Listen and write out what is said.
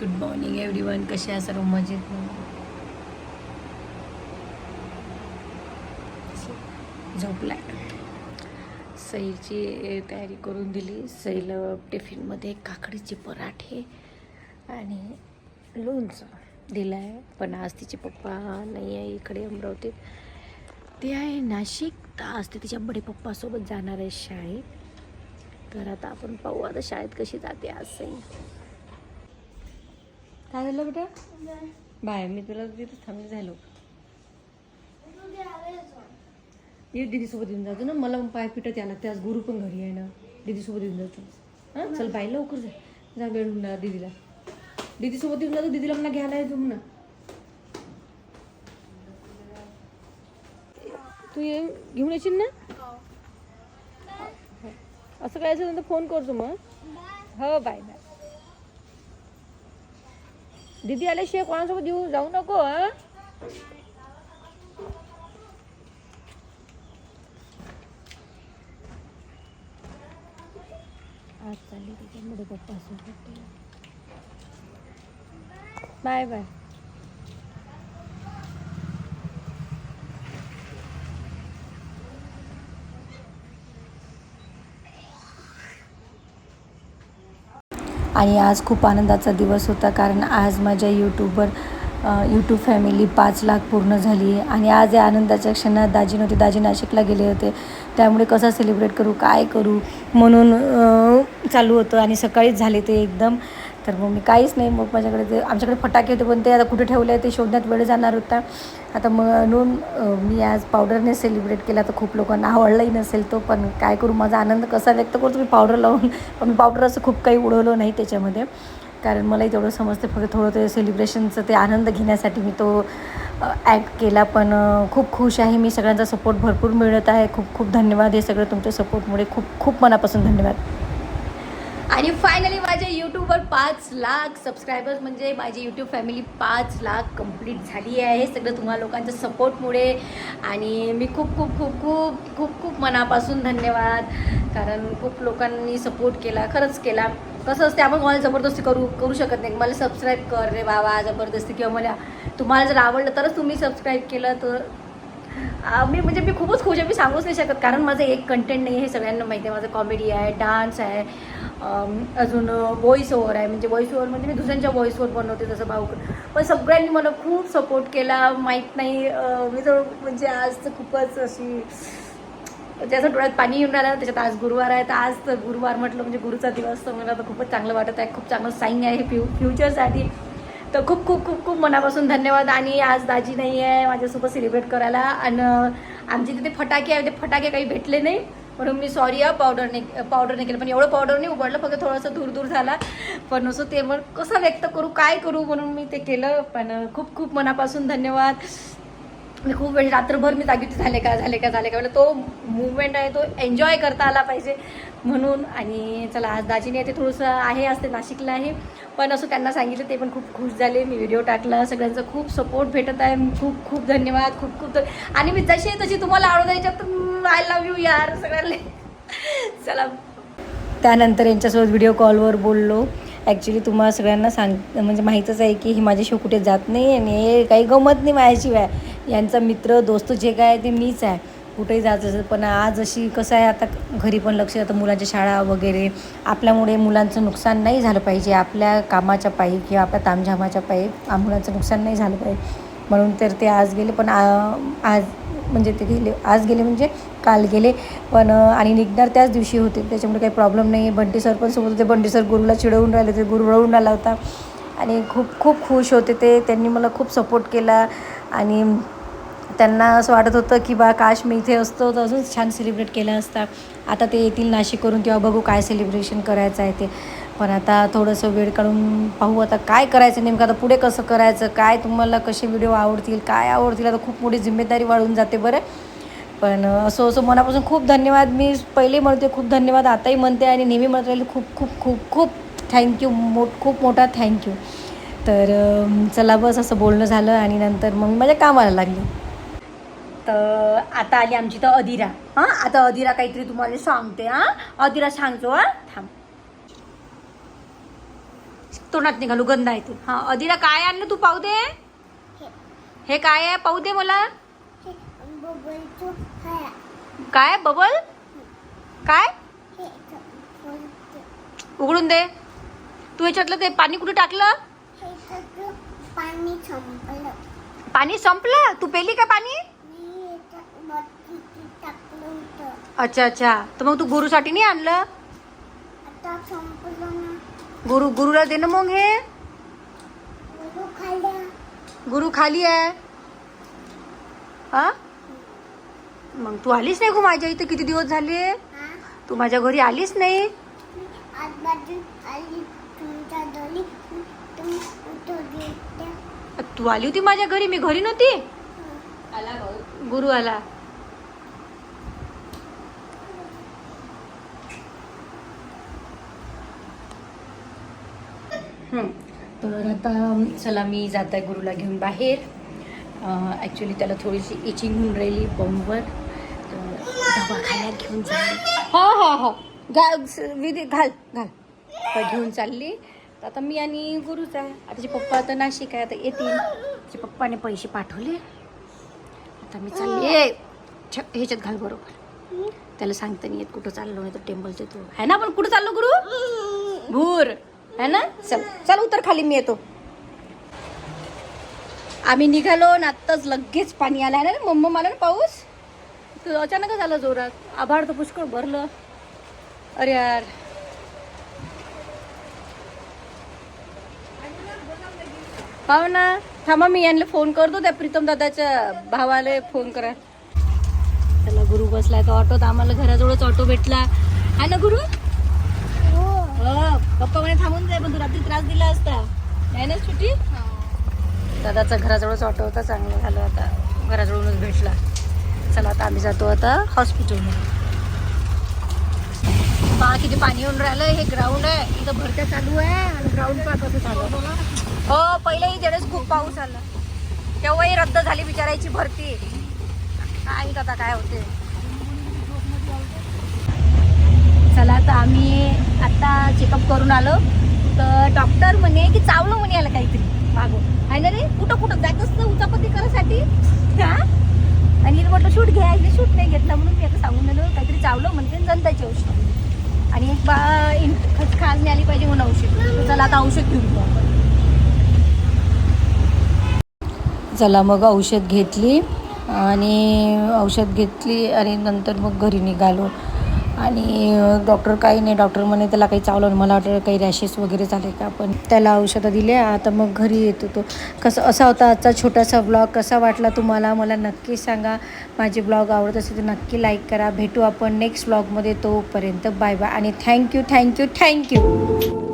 Good morning every one कसे आहे सर्व मजेत झोपलाय? सईची तयारी करून दिली. सईला टिफिनमध्ये काकडीचे पराठे आणि लोणचं दिलं आहे पण आज तिचे पप्पा नाही आहे. इकडे अमरावतीत. ते आहे नाशिक. तर आज ते तिच्या बडे पप्पासोबत जाणार आहे शाळेत. तर आता आपण पाहू. आता शाळेत कशी जाते आज सई? काय झालं बेटा? बाय मी तुला तिथं थांबले झालो. ये दीदीसोबत येऊन जातो ना. मला पाय पिटत यायला. ते आज गुरु पण घरी आहे ना. दीदीसोबत येऊन जातो. हां? चल बाई लवकर जा. जा वेळ होऊन जा दीदीला. दीदीसोबत येऊन जातो. दीदीला म्हणा घ्यायला येतो म्हणा. तू ये घेऊन येशील ना? असं काय असेल तर फोन करतो मग. हो बाय बाय. दीदी आल्याशिवाय कोणासोबत येऊ? जाऊ नको हा? आज चालली त्याच्यामध्ये पप्पा बाय बाय. आणि आज खूप आनंदाचा दिवस होता कारण आज माझ्या यूट्यूबवर यूट्यूब फॅमिली पाच लाख पूर्ण झाली आहे. आणि आज या आनंदाच्या क्षणात दाजी नव्हते दाजी नाशिकला गेले होते. त्यामुळे कसं सेलिब्रेट करू काय करू म्हणून चालू होतं. आणि सकाळीच झाले ते एकदम. तर मग मी काहीच नाही. मग माझ्याकडे ते आमच्याकडे फटाके होते पण ते आता कुठे ठेवले ते शोधण्यात वेळ जाणार होता. आता म्हणून मी आज पावडरने सेलिब्रेट केला. तर खूप लोकांना आवडलाही नसेल तो पण काय करू माझा आनंद कसा व्यक्त करतो मी पावडर लावून पण मी पावडर असं खूप काही उडवलं नाही त्याच्यामध्ये. कारण मलाही तेवढं समजते फक्त थोडं ते सेलिब्रेशनचं ते आनंद घेण्यासाठी मी तो ॲक्ट केला. पण खूप खुश आहे मी. सगळ्यांचा सपोर्ट भरपूर मिळत आहे. खूप खूप धन्यवाद. हे सगळं तुमच्या सपोर्टमुळे खूप खूप मनापासून धन्यवाद. आणि फायनली माझ्या यूट्यूबवर पाच लाख सबस्क्रायबर्स म्हणजे माझी यूट्यूब फॅमिली पाच लाख कंप्लीट झाली आहे. सगळं तुम्हा लोकांच्या सपोर्टमुळे आणि मी खूप खूप खूप खूप खूप खूप मनापासून धन्यवाद. कारण खूप लोकांनी सपोर्ट केला खरंच केला. कसं असते आपण मला जबरदस्ती करू करू शकत नाही. मला सबस्क्राईब कर रे बाबा जबरदस्ती. किंवा मला तुम्हाला जर आवडलं तरच तुम्ही सबस्क्राईब केलं तर मी म्हणजे मी खूपच खुश आहे. मी सांगूच नाही शकत. कारण माझं एक कंटेंट नाही आहे हे सगळ्यांना माहिती आहे. माझं कॉमेडी आहे डान्स आहे. अजून व्हॉइस ओव्हर आहे. म्हणजे व्हॉइस ओव्हर म्हणजे मी दुसऱ्यांच्या व्हॉईस ओव्हर बनवते तसं भाऊ पण सगळ्यांनी मला खूप सपोर्ट केला. माहीत नाही मी तर म्हणजे आज तर खूपच अशी म्हणजे त्याचं डोळ्यात पाणी येऊन राहिलं. त्याच्यात आज गुरुवार आहे. तर आज तर गुरुवार म्हटलं म्हणजे गुरुचा दिवस. तर मला तर खूपच चांगलं वाटत आहे. खूप चांगलं साईन आहे फ्यू फ्युचरसाठी तर खूप खूप खूप खूप मनापासून धन्यवाद. आणि आज दाजी नाही आहे माझ्यासोबत सेलिब्रेट करायला. आणि आमचे तिथे फटाके आहे ते फटाके काही भेटले नाही. म्हणून मी सॉरी या पावडरने पावडरने केलं. पण एवढं पावडर नाही उघडलं फक्त थोडंसं दूर दूर झाला. पण असं ते मग कसं व्यक्त करू काय करू म्हणून मी ते केलं. पण खूप खूप मनापासून धन्यवाद. मी खूप वेळ रात्रभर मी जागी झाले का झाले का झाले का म्हणजे तो मुवमेंट आहे तो एन्जॉय करता आला पाहिजे. म्हणून आणि चला आज दाजीने ते थोडंसं आहे असते ते नाशिकला आहे. पण असं त्यांना सांगितलं ते पण खूप खुश झाले. मी व्हिडिओ टाकला. सगळ्यांचा खूप सपोर्ट भेटत आहे. खूप खूप धन्यवाद. खूप खूप आणि मी जशी तशी तुम्हाला आवडत याच्यात आय लव्ह यू यार. सगळ्यांना चला. त्यानंतर यांच्यासोबत व्हिडिओ कॉलवर बोललो. ॲक्च्युली तुम्हाला सगळ्यांना सांग म्हणजे माहीतच आहे की ही माझ्याशिवाय कुठे जात नाही आणि हे काही गमत नाही माझ्याशिवाय. यांचा मित्र दोस्त जे काय आहे ते मीच आहे. कुठेही जायचं असेल पण आज अशी कसं आहे आता घरी पण लक्ष आता मुलांच्या शाळा वगैरे आपल्यामुळे मुलांचं नुकसान नाही झालं पाहिजे. आपल्या कामाच्या पायी किंवा आपल्या तामझामाच्या पायी मुलांचं नुकसान नाही झालं पाहिजे. म्हणून तर ते आज गेले पण आज म्हणजे ते गेले आज गेले म्हणजे काल गेले. पण आणि निघणार त्याच दिवशी होते त्याच्यामुळे काही प्रॉब्लेम नाही बंटी सर पण सोबत होते. बंटी सर गुरुला चिडवून राहिले ते गुरु रडून राहिला होता. आणि खूप खूप खुश होते ते. त्यांनी मला खूप सपोर्ट केला. आणि त्यांना असं वाटत होतं की बा काश मी इथे असतो तर अजून छान सेलिब्रेट केला असता. आता ते येतील नाशिक करून तेव्हा बघू काय सेलिब्रेशन करायचं आहे ते. पण आता थोडंसं वेळ काढून पाहू आता काय करायचं नेमकं आता पुढे कसं करायचं काय तुम्हाला कसे व्हिडिओ आवडतील काय आवडतील आता खूप मोठी जिम्मेदारी वाढून जाते बरं. पण असं असं मनापासून खूप धन्यवाद. मी पहिले म्हणते खूप धन्यवाद. आताही म्हणते आणि नेहमी म्हणत राहिले खूप खूप खूप खूप थँक्यू मो खूप मोठा थँक्यू तर चला बस असं बोलणं झालं आणि नंतर मग माझ्या कामाला लागली. तर आता आली आमची तर अदिरा हां आता अदिरा काहीतरी तुम्हाला सांगते हां. अदिरा सांगतो हां. थांब. तोंडात निघालू गंध आहे ते हा अदिला काय आणलं तू पाहू दे हे काय आहे पाहू दे मला? काय बबल? काय? उघडून दे. तू याच्यातलं ते पाणी कुठे टाकलं? पाणी संपलं. पाणी संपलं? तू पेली का पाणी मी याच्यात वरती टाकलं होतं अच्छा अच्छा. तर मग तू गुरुसाठी नाही आणलं? आता संपलं ना गुरु गुरुला दे ना मग हे. गुरु खाली आहे. हा? मग तू आलीच नाही गो माझ्या इथे? किती दिवस झाले? हा? तू माझ्या घरी आलीच नाही? मी आली तुमच्या दोन्ही तू आली होती माझ्या घरी? मी घरी नव्हती? गुरु आला. तर आता चला मी जात आहे गुरुला घेऊन बाहेर. ॲक्च्युली त्याला थोडीशी इचिंग होऊन राहिली बॉम्बवर. तर दवाखान्यात घेऊन चालली. हो हो हो. घाल विधी घाल घाल. तर घेऊन चालली. तर आता मी आणि गुरुच आहे. आता तिचे पप्पा आता नाशिक आहे आता येतील. तिचे पप्पाने पैसे पाठवले. आता मी चालली. ह्याच्यात घाल बरोबर. त्याला सांगता नाही येत कुठं चाललो नाही तर टेम्पलचे तू आहे ना आपण कुठं चाललो गुरु? भूर. है ना? चल चल उतर खाली मी येतो. आम्ही निघालो ना आत्ताच लगेच पाणी आलं. ना मम्मा मला ना पाऊस? अचानकच आलं जोरात. आभाळ तर पुष्कळ भरलं. अरे यार. पाहू ना. थांबा मी यांना फोन करतो. त्या प्रीतम दादाच्या भावाला फोन करा. त्याला गुरु बसलाय. तो ऑटोत आम्हाला घराजवळच ऑटो भेटला. आहे ना गुरु? पप्पा म्हणे थांबून जाय पण तू रात्री त्रास दिला असता. नाही ना सुट्टी? दादाचा घराजवळच ऑटो होता चांगलं झालं आता. घराजवळूनच भेटला. चला आता आम्ही जातो आता हॉस्पिटलमध्ये पहा किती पाणी येऊन राहिलं हे ग्राउंड आहे. इथं भरत्या चालू आहे आणि ग्राउंड कसं चालू. हो पहिलेही त्यावेळेस खूप पाऊस आला. तेव्हाही रद्द झाली बिचारायची भरती. काय आता काय होते चला आता आम्ही आता चेकअप करून आलो. तर डॉक्टर म्हणे की चावलं म्हणे याला काहीतरी. मागं आहे ना रे? कुठं कुठं? जातच ना उचापती करायसाठी. हां? आणि म्हटलं शूट घ्या. इथे शूट नाही घेतला म्हणून मी आता सांगून दिलं काहीतरी चावलं म्हणते जनताची औषध. आणि एक बा इन खच खाल आली पाहिजे म्हणून औषध. चला आता औषध घेऊन येऊ आपण. चला मग औषध घेतली. आणि औषध घेतली आणि नंतर मग घरी निघालो. आणि डॉक्टर काही नाही. डॉक्टर म्हणे त्याला काही चावलं मला वाटलं काही रॅशेस वगैरे झाले का? पण त्याला औषधं दिले आता मग घरी येतो तो. कसं असा होता आजचा छोटासा ब्लॉग कसा वाटला तुम्हाला? मला नक्की सांगा. माझे ब्लॉग आवडत असेल तर नक्की लाईक करा. भेटू आपण नेक्स्ट ब्लॉगमध्ये तोपर्यंत. बाय बाय आणि thank you thank you thank you